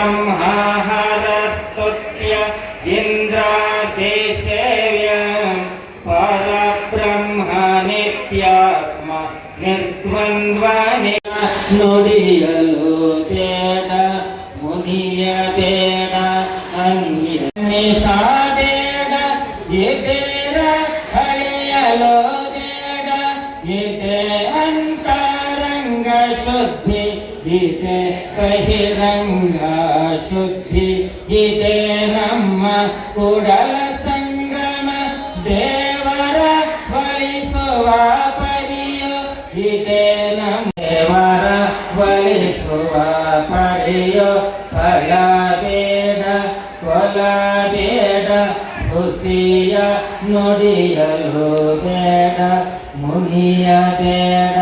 ब्रह्माहरस्तुत्य इन्द्रादिसेव्य परब्रह्मनित्यात्म निर्द्वन्द्वनि नुडियलो paid मुनियपेड अन्यनिसा ಇದೆ ಬಹಿರಂಗ ಶುದ್ಧಿ ಇದೆ ನಮ್ಮ ಕುಡಲ ಸಂಗಮ ದೇವರ ಬಲಿಸುವ ಪರಿಯು ಇದೆ ನಮ್ಮ ದೇವರ ಬಲಿಸುವ ಪರಿಯು ಫಲ ಬೇಡ ಕೊಲ ಬೇಡ ಖುಷಿಯ ನುಡಿಯಲು ಬೇಡ ಮುನಿಯ ಬೇಡ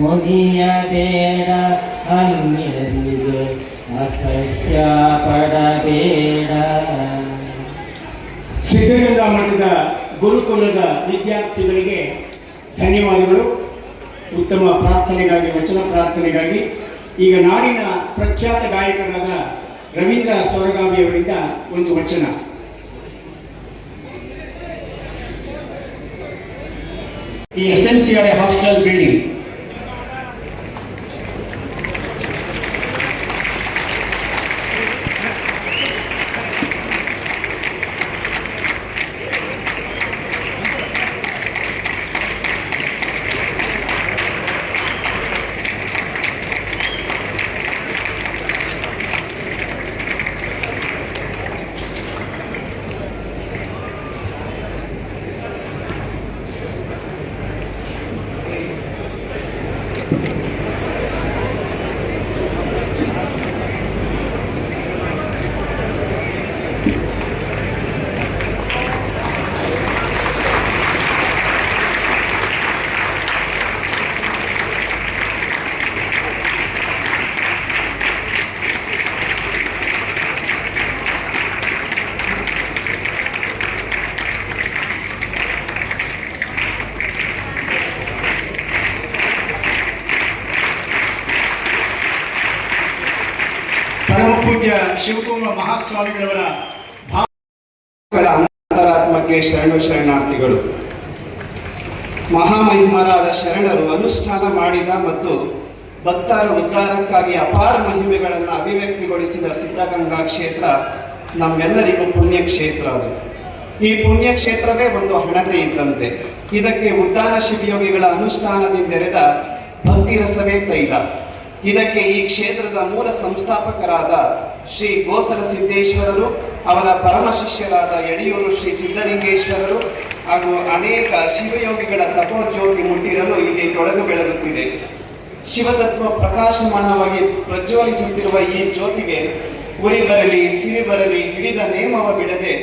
ಮುನಿಯ ಬೇಡ, ಅನ್ಯರಿಗೆ ಅಸಹ್ಯ ಪಡಬೇಡ ಸಿದ್ಧಗಂಗಾ ಮಠದ ಗುರುಕುಲದ ವಿದ್ಯಾರ್ಥಿಗಳಿಗೆ ಧನ್ಯವಾದಗಳು. ಉತ್ತಮ ಪ್ರಾರ್ಥನೆಗಾಗಿ, ವಚನ ಪ್ರಾರ್ಥನೆಗಾಗಿ. ಈಗ ನಾಡಿನ ಪ್ರಖ್ಯಾತ ಗಾಯಕರಾದ ರವೀಂದ್ರ ಅವರಿಂದ ಒಂದು ವಚನ. ಈ S M C hostel building ಪರಮ ಪೂಜ್ಯ ಶಿವಕುಮಾರ ಮಹಾಸ್ವಾಮಿಗಳವರ ಅಂತರಾತ್ಮಕ್ಕೆ ಶರಣು ಶರಣಾರ್ಥಿಗಳು. ಮಹಾಮಹಿಮರಾದ ಶರಣರು ಅನುಷ್ಠಾನ ಮಾಡಿದ ಮತ್ತು ಭಕ್ತರ ಉದ್ಧಾರಕ್ಕಾಗಿ ಅಪಾರ ಮಹಿಮೆಗಳನ್ನು ಅಭಿವ್ಯಕ್ತಿಗೊಳಿಸಿದ ಸಿದ್ಧಗಂಗಾ ಕ್ಷೇತ್ರ ನಮ್ಮೆಲ್ಲರಿಗೂ ಪುಣ್ಯಕ್ಷೇತ್ರ ಅದು. ಈ ಪುಣ್ಯ ಕ್ಷೇತ್ರವೇ ಒಂದು ಹಣತೆ ಇದ್ದಂತೆ. ಇದಕ್ಕೆ ಉದ್ದಾನ ಶಿವಯೋಗಿಗಳ ಅನುಷ್ಠಾನದಿಂದೆರೆದ ಭಕ್ತಿರಸವೇ ತೈಲ. ಇದಕ್ಕೆ ಈ ಕ್ಷೇತ್ರದ ಮೂಲ ಸಂಸ್ಥಾಪಕರಾದ ಶ್ರೀ ಗೋಸಲ ಸಿದ್ದೇಶ್ವರರು, ಅವರ ಪರಮ ಶಿಷ್ಯರಾದ ಯಡಿಯೂರು ಶ್ರೀ ಸಿದ್ದಲಿಂಗೇಶ್ವರರು ಹಾಗೂ ಅನೇಕ ಶಿವಯೋಗಿಗಳ ತಪೋಜ್ಯೋತಿ ಮುಟ್ಟಿರಲು ಇಲ್ಲಿ ತೊಳಗು ಬೆಳಗುತ್ತಿದೆ. ಶಿವತತ್ವ ಪ್ರಕಾಶಮಾನವಾಗಿ ಪ್ರಜ್ವಲಿಸುತ್ತಿರುವ ಈ ಜ್ಯೋತಿಗೆ ಉರಿ ಬರಲಿ, ಸಿರಿ ಬರಲಿ, ಹಿಡಿದ ನೇಮವ ಬಿಡದೆ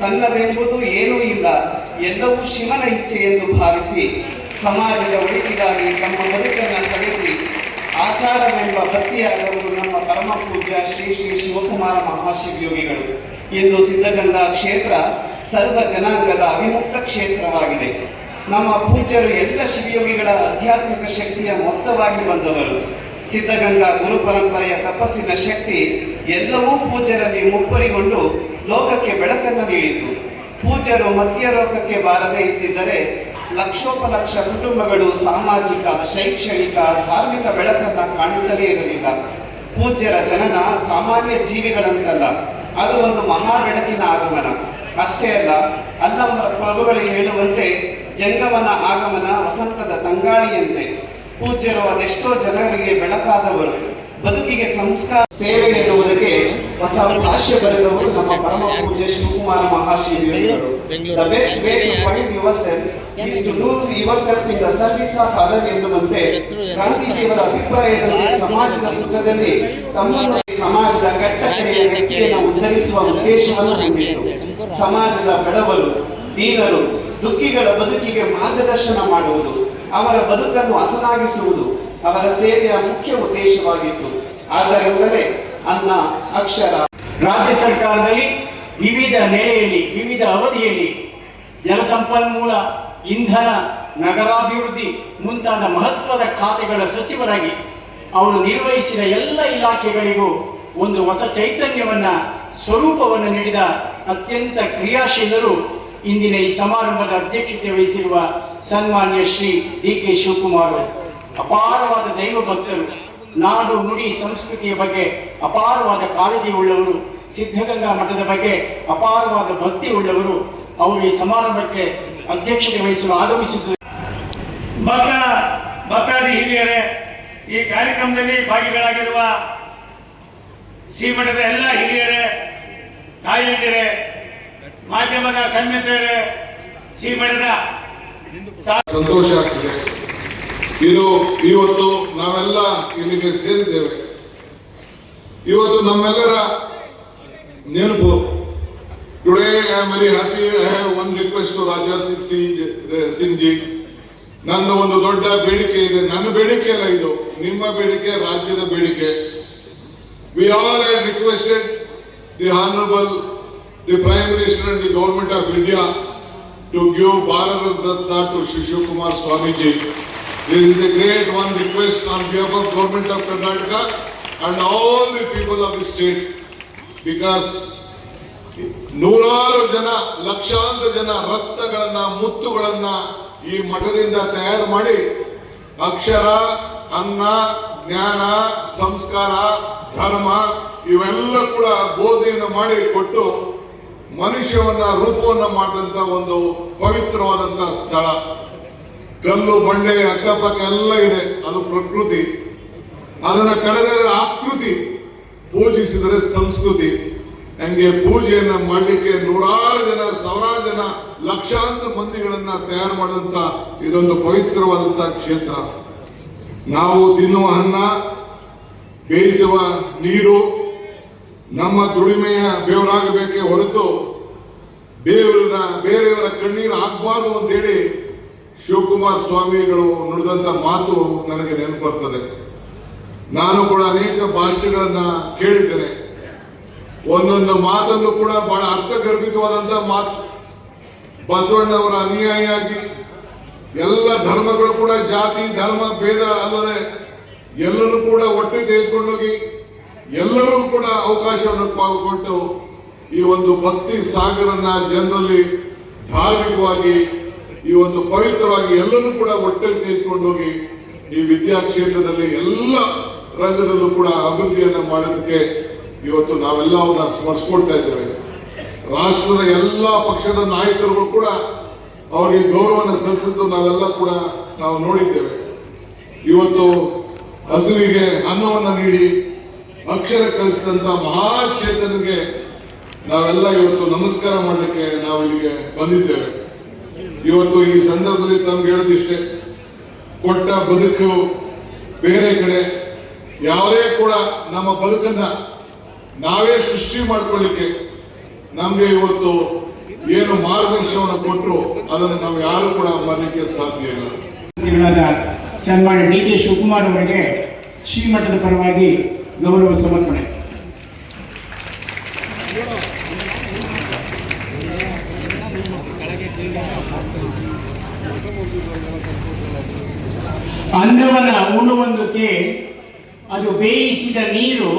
ತನ್ನದೆಂಬುದು ಏನೂ ಇಲ್ಲ, ಎಲ್ಲವೂ ಶಿವನ ಇಚ್ಛೆ ಎಂದು ಭಾವಿಸಿ ಸಮಾಜದ ಒಳಿತಿಗಾಗಿ ತಮ್ಮ ಸವೆಸಿ ಆಚಾರವೆಂಬ ಭಕ್ತಿಯಾದವರು ನಮ್ಮ ಪರಮ ಪೂಜ್ಯ ಶ್ರೀ ಶ್ರೀ ಶಿವಕುಮಾರ ಮಹಾಶಿವಯೋಗಿಗಳು. ಇಂದು ಸಿದ್ಧಗಂಗಾ ಕ್ಷೇತ್ರ ಸರ್ವ ಜನಾಂಗದ ಅವಿಮುಕ್ತ ಕ್ಷೇತ್ರವಾಗಿದೆ. ನಮ್ಮ ಪೂಜ್ಯರು ಎಲ್ಲ ಶಿವಯೋಗಿಗಳ ಆಧ್ಯಾತ್ಮಿಕ ಶಕ್ತಿಯ ಮೊತ್ತವಾಗಿ ಬಂದವರು. ಸಿದ್ಧಗಂಗಾ ಗುರು ಪರಂಪರೆಯ ತಪಸ್ಸಿನ ಶಕ್ತಿ ಎಲ್ಲವೂ ಪೂಜ್ಯರಲ್ಲಿ ಮುಪ್ಪರಿಗೊಂಡು ಲೋಕಕ್ಕೆ ಬೆಳಕನ್ನು ನೀಡಿತು. ಪೂಜ್ಯರು ಮಧ್ಯಲೋಕಕ್ಕೆ ಬಾರದೇ ಇದ್ದಿದ್ದರೆ ಲಕ್ಷೋಪಲಕ್ಷ ಕುಟುಂಬಗಳು ಸಾಮಾಜಿಕ, ಶೈಕ್ಷಣಿಕ, ಧಾರ್ಮಿಕ ಬೆಳಕನ್ನ ಕಾಣುತ್ತಲೇ ಇರಲಿಲ್ಲ. ಪೂಜ್ಯರ ಜನನ ಸಾಮಾನ್ಯ ಜೀವಿಗಳಂತಲ್ಲ, ಅದು ಒಂದು ಮಹಾ ಬೆಳಕಿನ ಆಗಮನ. ಅಷ್ಟೇ ಅಲ್ಲ ಅಲ್ಲಮ್ಮ ಪ್ರಭುಗಳಿಗೆ ಹೇಳುವಂತೆ ಜಂಗಮನ ಆಗಮನ ವಸಂತದ ತಂಗಾಳಿಯಂತೆ. ಪೂಜ್ಯರು ಅದೆಷ್ಟೋ ಜನರಿಗೆ ಬೆಳಕಾದವರು. ಬದುಕಿಗೆ ಸಂಸ್ಕಾರ ಸೇವೆ ಎನ್ನುವುದಕ್ಕೆ ಹೊಸ ಭಾಷ್ಯ ಬರೆದವರು ನಮ್ಮ ಪರಮ ಪೂಜ್ಯ Shivakumara ಮಹಾಶಿವಿಗಳು the best way to find yourself is to lose yourself in the service of other ಎನ್ನುವಂತೆ ಗಾಂಧೀಜಿಯವರ ಅಭಿಪ್ರಾಯದಲ್ಲಿ ಸಮಾಜದ ಸುಖದಲ್ಲಿ ತಮ್ಮನ್ನು ಸಮಾಜದ ಕೆಟ್ಟ ಕಡೆಯ ವ್ಯಕ್ತಿಯನ್ನು ಉದ್ಧರಿಸುವ ಉದ್ದೇಶವನ್ನು ಹೊಂದಿತ್ತು ಸಮಾಜದ ಬಡವರು ದೀನರು ದುಃಖಿಗಳ ಬದುಕಿಗೆ ಮಾರ್ಗದರ್ಶನ ಮಾಡುವುದು ಅವರ ಬದುಕನ್ನು ಹಸನಾಗಿಸುವುದು ಅವರ ಸೇವೆಯ ಮುಖ್ಯ ಉದ್ದೇಶವಾಗಿತ್ತು ಆದ್ದರಿಂದಲೇ ಅನ್ನ, ಅಕ್ಷರ, ರಾಜ್ಯ ಸರ್ಕಾರದಲ್ಲಿ ವಿವಿಧ ನೆಲೆಯಲ್ಲಿ, ವಿವಿಧ ಅವಧಿಯಲ್ಲಿ ಜಲಸಂಪನ್ಮೂಲ, ಇಂಧನ, ನಗರಾಭಿವೃದ್ಧಿ ಮುಂತಾದ ಮಹತ್ವದ ಖಾತೆಗಳ ಸಚಿವರಾಗಿ ಅವರು ನಿರ್ವಹಿಸಿದ ಎಲ್ಲ ಇಲಾಖೆಗಳಿಗೂ ಒಂದು ಹೊಸ ಚೈತನ್ಯವನ್ನ, ಸ್ವರೂಪವನ್ನು ನೀಡಿದ ಅತ್ಯಂತ ಕ್ರಿಯಾಶೀಲರು ಇಂದಿನ ಈ ಸಮಾರಂಭದ ಅಧ್ಯಕ್ಷತೆ ವಹಿಸಿರುವ ಸನ್ಮಾನ್ಯ ಶ್ರೀ ಡಿ ಕೆ ಶಿವಕುಮಾರ್ ಅವರು. ಅಪಾರವಾದ ದೈವ ಭಕ್ತರು ನಾಡು ನುಡಿ ಸಂಸ್ಕೃತಿಯ ಬಗ್ಗೆ ಅಪಾರವಾದ ಕಾಳಜಿ ಉಳ್ಳವರು ಸಿದ್ಧಗಂಗಾ ಮಠದ ಬಗ್ಗೆ ಅಪಾರವಾದ ಭಕ್ತಿ ಉಳ್ಳವರು ಅವರು ಈ ಸಮಾರಂಭಕ್ಕೆ ಅಧ್ಯಕ್ಷತೆ ವಹಿಸಲು ಆಗಮಿಸಿದ್ದು ಭಕ್ತ ಭಕ್ತಾದಿ ಹಿರಿಯರೇ ಈ ಕಾರ್ಯಕ್ರಮದಲ್ಲಿ ಭಾಗಿಗಳಾಗಿರುವ ಶ್ರೀಮಠದ ಎಲ್ಲ ಹಿರಿಯರೇ ತಾಯಿಯಂದಿರೇ ಮಾಧ್ಯಮದ ಸಂಯತೆಯರೇ ಶ್ರೀಮಠದ ಸಂತೋಷ ಆಗ್ತದೆ. ಇದು ಇವತ್ತು ನಾವೆಲ್ಲ ಇಲ್ಲಿಗೆ ಸೇರಿದ್ದೇವೆ. ಇವತ್ತು ನಮ್ಮೆಲ್ಲರ ನೆನಪು. Today I am very happy I have one request to Raja Singh Singh ji ನನ್ನ ಒಂದು ದೊಡ್ಡ ಬೇಡಿಕೆ ಇದೆ. ನನ್ನ ಬೇಡಿಕೆ ಅಲ್ಲ ಇದು. ನಿಮ್ಮ ಬೇಡಿಕೆ, ರಾಜ್ಯದ ಬೇಡಿಕೆ. We all had requested the honourable the prime minister and the government of India to give Bharat Ratna to Shivakumar Swamiji. This is a great one request on behalf of government of Karnataka and all the people of the state because ನೂರಾರು ಜನ, ಲಕ್ಷಾಂತರ ಜನ ರತ್ನಗಳನ್ನ ಮುತ್ತುಗಳನ್ನ ಈ ಮಠದಿಂದ ತಯಾರು ಮಾಡಿ ಅಕ್ಷರ, ಅನ್ನ, ಜ್ಞಾನ, ಸಂಸ್ಕಾರ, ಧರ್ಮ ಇವೆಲ್ಲ ಕೂಡ ಬೋಧನೆಯನ್ನು ಮಾಡಿ ಕೊಟ್ಟು ಮನುಷ್ಯವನ್ನ ರೂಪವನ್ನ ಮಾಡಿದಂತ ಒಂದು ಪವಿತ್ರವಾದಂತ ಸ್ಥಳ. ಕಲ್ಲು, ಬಂಡೆ, ಅಕ್ಕಪಕ್ಕ ಎಲ್ಲ ಇದೆ. ಅದು ಪ್ರಕೃತಿ. ಅದರ ಕಡೆದರೆ ಆಕೃತಿ ಪೂಜಿಸಿದರೆ ಸಂಸ್ಕೃತಿ. ಹಂಗೆ ಪೂಜೆಯನ್ನು ಮಾಡಲಿಕ್ಕೆ ನೂರಾರು ಜನ, ಸಾವಿರಾರು ಜನ, ಲಕ್ಷಾಂತರ ಮಂದಿಗಳನ್ನ ತಯಾರು ಮಾಡಿದಂತ ಇದೊಂದು ಪವಿತ್ರವಾದಂತ ಕ್ಷೇತ್ರ. ನಾವು ತಿನ್ನುವ ಅನ್ನ, ಬೇಯಿಸುವ ನೀರು, ನಮ್ಮ ದುಡಿಮೆಯ ಬೇವರಾಗಬೇಕೇ ಹೊರತು ಬೇರೆಯವರ ಬೇರೆಯವರ ಕಣ್ಣೀರು ಆಗ್ಬಾರ್ದು ಅಂತೇಳಿ ಶಿವಕುಮಾರ್ ಸ್ವಾಮಿಗಳು ನುಡಿದಂತ ಮಾತು ನನಗೆ ನೆನಪು ಬರ್ತದೆ. ನಾನು ಕೂಡ ಅನೇಕ ಭಾಷೆಗಳನ್ನ ಕೇಳಿದ್ದೇನೆ. ಒಂದೊಂದು ಮಾತನ್ನು ಕೂಡ ಬಹಳ ಅರ್ಥಗರ್ಭಿತವಾದಂತ ಮಾತು. ಬಸವಣ್ಣವರ ಅನುಯಾಯಿಯಾಗಿ ಎಲ್ಲ ಧರ್ಮಗಳು ಕೂಡ ಜಾತಿ, ಧರ್ಮ, ಭೇದ ಅಲ್ಲದೆ ಎಲ್ಲರೂ ಕೂಡ ಒಟ್ಟಿಗೆ ತೆಗೆದುಕೊಂಡೋಗಿ ಎಲ್ಲರೂ ಕೂಡ ಅವಕಾಶವನ್ನು ಪಾಲ್ಗೊಂಡು ಈ ಒಂದು ಭಕ್ತಿ ಸಾಗರನ್ನ ಜನರಲ್ಲಿ ಧಾರ್ಮಿಕವಾಗಿ ಈ ಒಂದು ಪವಿತ್ರವಾಗಿ ಎಲ್ಲರೂ ಕೂಡ ಒಟ್ಟಿಗೆ ತೆಗೆದುಕೊಂಡೋಗಿ ಈ ವಿದ್ಯಾ ಕ್ಷೇತ್ರದಲ್ಲಿ ಎಲ್ಲ ರಂಗದಲ್ಲೂ ಕೂಡ ಅಭಿವೃದ್ಧಿಯನ್ನ ಮಾಡೋದಕ್ಕೆ ಇವತ್ತು ನಾವೆಲ್ಲ ಅವನ್ನ ಸ್ಮರಿಸ್ಕೊಳ್ತಾ ಇದ್ದೇವೆ. ರಾಷ್ಟ್ರದ ಎಲ್ಲ ಪಕ್ಷದ ನಾಯಕರುಗಳು ಕೂಡ ಅವರಿಗೆ ಗೌರವನ ಸಲ್ಲಿಸಿದ್ದು ನಾವೆಲ್ಲ ಕೂಡ ನಾವು ನೋಡಿದ್ದೇವೆ. ಇವತ್ತು ಹಸುವಿಗೆ ಅನ್ನವನ್ನ ನೀಡಿ ಅಕ್ಷರ ಕಲಿಸಿದಂತ ಮಹಾಚೇತನಿಗೆ ನಾವೆಲ್ಲ ಇವತ್ತು ನಮಸ್ಕಾರ ಮಾಡಲಿಕ್ಕೆ ನಾವು ಇಲ್ಲಿಗೆ ಬಂದಿದ್ದೇವೆ. ಇವತ್ತು ಈ ಸಂದರ್ಭದಲ್ಲಿ ತಮ್ಗೆ ಹೇಳೋದಿಷ್ಟೇ ಕೊಟ್ಟ ಬದುಕು ಬೇರೆ ಕಡೆ ಯಾವುದೇ ಕೂಡ ನಮ್ಮ ಬದುಕನ್ನ ನಾವೇ ಸೃಷ್ಟಿ ಮಾಡ್ಕೊಳ್ಳಿಕ್ಕೆ ನಮ್ಗೆ ಇವತ್ತು ಏನು ಮಾರ್ಗದರ್ಶನವನ್ನು ಕೊಟ್ಟರು ಅದನ್ನು ನಾವು ಯಾರು ಕೂಡ ಮರಲಿಕ್ಕೆ ಸಾಧ್ಯ ಇಲ್ಲ. ಸನ್ಮಾನ್ಯ ಡಿ ಕೆ ಶಿವಕುಮಾರ್ ಅವರಿಗೆ ಶ್ರೀಮಠದ ಪರವಾಗಿ ಗೌರವ ಸಮರ್ಪಣೆ. ಅನ್ನವನ್ನ ಉಣ್ಣುವಂದಕ್ಕೆ ಅದು ಬೇಯಿಸಿದ ನೀರು,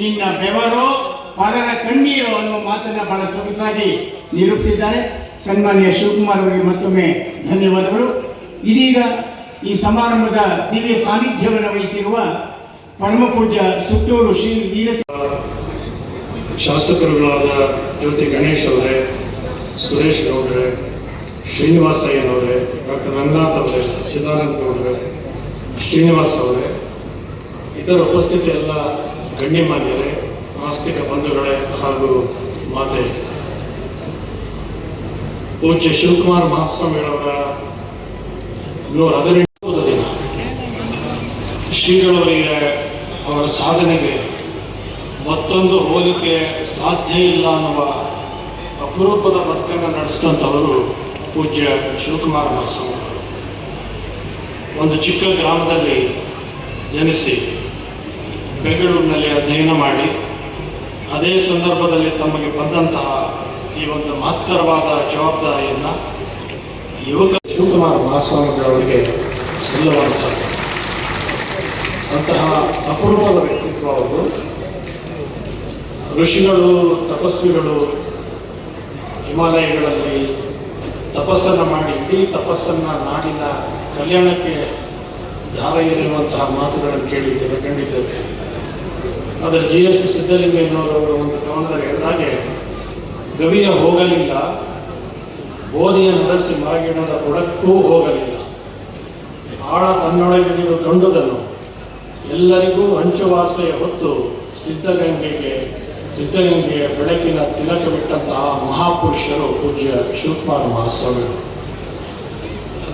ನಿನ್ನ ಬೆವರೋ, ಪರರ ಕಣ್ಣೀರೋ ಅನ್ನುವ ಮಾತನ್ನ ಬಹಳ ಸೊಗಸಾಗಿ ನಿರೂಪಿಸಿದ್ದಾರೆ. ಸನ್ಮಾನ್ಯ ಶಿವಕುಮಾರ್ ಅವರಿಗೆ ಮತ್ತೊಮ್ಮೆ ಧನ್ಯವಾದಗಳು. ಇದೀಗ ಈ ಸಮಾರಂಭದ ದಿವ್ಯ ಸಾನ್ನಿಧ್ಯವನ್ನು ವಹಿಸಿರುವ ಪರಮ ಪೂಜ್ಯ ಸುತ್ತೂರು ಶ್ರೀ ವೀರ ಶಾಸಕರುಗಳಾದ ಜ್ಯೋತಿ ಗಣೇಶ್ ಅವರೇ, ಸುರೇಶ್ ಗೌಡ್ರೆ ಶ್ರೀನಿವಾಸ ಅಯ್ಯನವರೇ, ಡಾಕ್ಟರ್ ರಂಗನಾಥ್ ಅವರೇ, ಚಿದಾನಂದ ಅವರೇ ಶ್ರೀನಿವಾಸ್ ಅವರೇ ಇದರ ಉಪಸ್ಥಿತಿ ಎಲ್ಲ ಗಣ್ಯಮಾನ್ಯರೇ, ಆಸ್ತಿಕ ಬಂಧುಗಳೇ ಹಾಗೂ ಮಾತೆ. ಪೂಜ್ಯ ಶಿವಕುಮಾರ್ ಮಹಾಸ್ವಾಮಿಗಳವರ ನೂರ ಹದಿನೆಂಟು ದಿನ. ಶ್ರೀಗಳವರಿಗೆ ಅವರ ಸಾಧನೆಗೆ ಮತ್ತೊಂದು ಹೋಲಿಕೆ ಸಾಧ್ಯ ಇಲ್ಲ ಅನ್ನುವ ಅಪರೂಪದ ಬದುಕನ್ನು ನಡೆಸಿದಂಥವರು ಪೂಜ್ಯ ಶಿವಕುಮಾರ ಮಹಾಸ್ವಾಮಿ ಒಂದು ಚಿಕ್ಕ ಗ್ರಾಮದಲ್ಲಿ ಜನಿಸಿ ಬೆಂಗಳೂರಿನಲ್ಲಿ ಅಧ್ಯಯನ ಮಾಡಿ, ಅದೇ ಸಂದರ್ಭದಲ್ಲಿ ತಮಗೆ ಬಂದಂತಹ ಈ ಒಂದು ಮಹತ್ತರವಾದ ಜವಾಬ್ದಾರಿಯನ್ನು ಯುವಕ ಶಿವಕುಮಾರ ಮಹಾಸ್ವಾಮಿಗಳವರಿಗೆ ಸಲ್ಲುವಂಥದ್ದು ಅಂತಹ ಅಪರೂಪದ ವ್ಯಕ್ತಿತ್ವ ಅವರು. ಋಷಿಗಳು, ತಪಸ್ವಿಗಳು, ಹಿಮಾಲಯಗಳಲ್ಲಿ ತಪಸ್ಸನ್ನು ಮಾಡಿ, ಇಡೀ ತಪಸ್ಸನ್ನ ನಾಡಿನ ಕಲ್ಯಾಣಕ್ಕೆ ಧಾರ ಏರಿರುವಂತಹ ಮಾತುಗಳನ್ನು ಕೇಳಿದ್ದೇವೆ, ಕಂಡಿದ್ದೇವೆ. ಆದರೆ ಜಿ ಎಸ್ ಸಿದ್ದಲಿಂಗಯ್ಯನವರವರು ಒಂದು ಕವನದಲ್ಲಿ ಹೇಳಿದಾಗೆ ಗವಿಯ ಹೋಗಲಿಲ್ಲ, ಬೋಧಿಯ ನರಸಿ ಮರಗಿಣದ ಬುಡಕ್ಕೂ ಹೋಗಲಿಲ್ಲ. ಆಳ ತನ್ನೊಳಗಿಡಿದು ಕಂಡುದನು. ಎಲ್ಲರಿಗೂ ಹಂಚುವಾಸೆಯ ಹೊತ್ತು ಸಿದ್ಧಗಂಗೆಗೆ ಸಿದ್ಧಗಂಗೆಯ ಬೆಳಕಿನ ತಿಲಕ ಬಿಟ್ಟಂತಹ ಮಹಾಪುರುಷರು ಪೂಜ್ಯ ಶಿವಕುಮಾರ ಮಹಾಸ್ವಾಮಿ.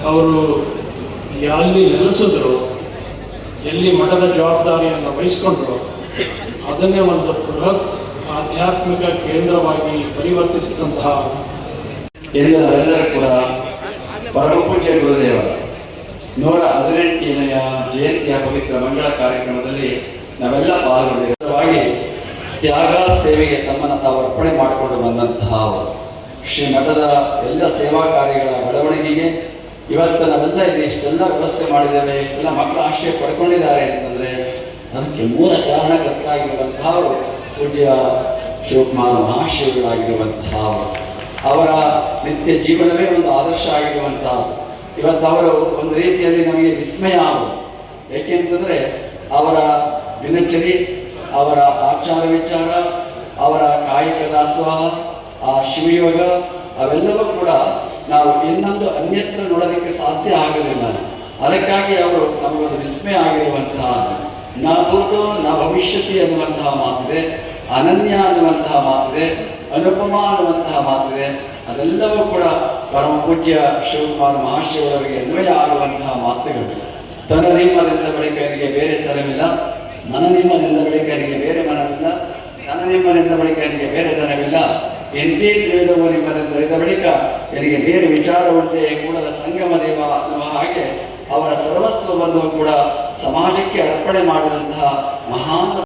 ಅವರು ಎಲ್ಲಿ ನೆಲೆಸಿದ್ರು ಎಲ್ಲಿ ಮಠದ ಜವಾಬ್ದಾರಿಯನ್ನು ವಹಿಸಿಕೊಂಡ್ರು ಅದನ್ನೇ ಒಂದು ಬೃಹತ್ ಆಧ್ಯಾತ್ಮಿಕ ಕೇಂದ್ರವಾಗಿ ಪರಿವರ್ತಿಸಿದಂತಹ ಎಲ್ಲರೆಲ್ಲರೂ ಕೂಡ ಪರಮಪೂಜ್ಯ ಗುರುದೇವರ ನೂರ ಹದಿನೆಂಟನೆಯ ಜಯಂತಿಯ ಪವಿತ್ರ ಮಂಗಳ ಕಾರ್ಯಕ್ರಮದಲ್ಲಿ ನಾವೆಲ್ಲ ಪಾಲ್ಗೊಂಡಿರುವಾಗಿ ತ್ಯಾಗ ಸೇವೆಗೆ ತಮ್ಮನ್ನು ತಾವು ಅರ್ಪಣೆ ಮಾಡಿಕೊಂಡು ಬಂದಂತಹ ಶ್ರೀ ಮಠದ ಎಲ್ಲ ಸೇವಾ ಕಾರ್ಯಗಳ ಬೆಳವಣಿಗೆಗೆ ಇವತ್ತು ನಾವೆಲ್ಲ ಇಲ್ಲಿ ಇಷ್ಟೆಲ್ಲ ವ್ಯವಸ್ಥೆ ಮಾಡಿದ್ದೇವೆ, ಇಷ್ಟೆಲ್ಲ ಮಕ್ಕಳ ಆಶ್ರಯ ಪಡ್ಕೊಂಡಿದ್ದಾರೆ ಅಂತಂದರೆ ಅದಕ್ಕೆ ಮೂಲ ಕಾರಣಕರ್ತರಾಗಿರುವಂತಹ ಪೂಜ್ಯ ಶಿವಕುಮಾರ ಮಹಾಶಿವಗಳಾಗಿರುವಂತಹ ಅವರ. ನಿತ್ಯ ಜೀವನವೇ ಒಂದು ಆದರ್ಶ ಆಗಿರುವಂತಹದ್ದು ಇವತ್ತು ಅವರು ಒಂದು ರೀತಿಯಲ್ಲಿ ನಮಗೆ ವಿಸ್ಮಯ ಅವರು ಏಕೆಂತಂದರೆ ಅವರ ದಿನಚರಿ ಅವರ ಆಚಾರ ವಿಚಾರ, ಅವರ ಕಾಯಕ ದಾಸೋಹ ಆ ಶಿವಯೋಗ, ಅವೆಲ್ಲವೂ ಕೂಡ ನಾವು ಇನ್ನೊಂದು ಅನ್ಯತ್ರ ನೋಡೋದಕ್ಕೆ ಸಾಧ್ಯ ಆಗೋದಿಲ್ಲ. ಅದಕ್ಕಾಗಿ ಅವರು ನಮಗೊಂದು ವಿಸ್ಮಯ ಆಗಿರುವಂತಹ, ನ ಭೂತೋ ನ ಭವಿಷ್ಯತಿ ಅನ್ನುವಂತಹ ಮಾತಿದೆ, ಅನನ್ಯ ಅನ್ನುವಂತಹ ಮಾತಿದೆ, ಅನುಪಮ ಅನ್ನುವಂತಹ ಮಾತಿದೆ. ಅದೆಲ್ಲವೂ ಕೂಡ ಪರಮ ಪೂಜ್ಯ ಶಿವಕುಮಾರ ಮಹಾಶಿವರವರಿಗೆ ಅನ್ವಯ ಆಗುವಂತಹ ಮಾತುಗಳು. ತನ್ನ ನಿಮ್ಮದಿಂದ ಬಳಿಕ ಬೇರೆ ತರವಿಲ್ಲ. ನನ್ನ ನಿಮ್ಮದಿಂದ ಬಳಿಕ ನನಗೆ ಬೇರೆ ಮನವಿಲ್ಲ ನನ್ನ ನಿಮ್ಮದಿಂದ ಬಳಿಕ ನನಗೆ ಬೇರೆ ಧನವಿಲ್ಲ. ಎಂದೇ ತಿಳಿದವ ನಿಮ್ಮದಿಂದ ಅರಿದ ಬಳಿಕ ನನಗೆ ಬೇರೆ ವಿಚಾರ ಉಂಟೆ ಕೂಡಲ ಸಂಗಮ ದೇವ ಅನ್ನುವ ಹಾಗೆ ಅವರ ಸರ್ವಸ್ವವನ್ನು ಕೂಡ ಸಮಾಜಕ್ಕೆ ಅರ್ಪಣೆ ಮಾಡಿದಂತಹ ಮಹಾನ್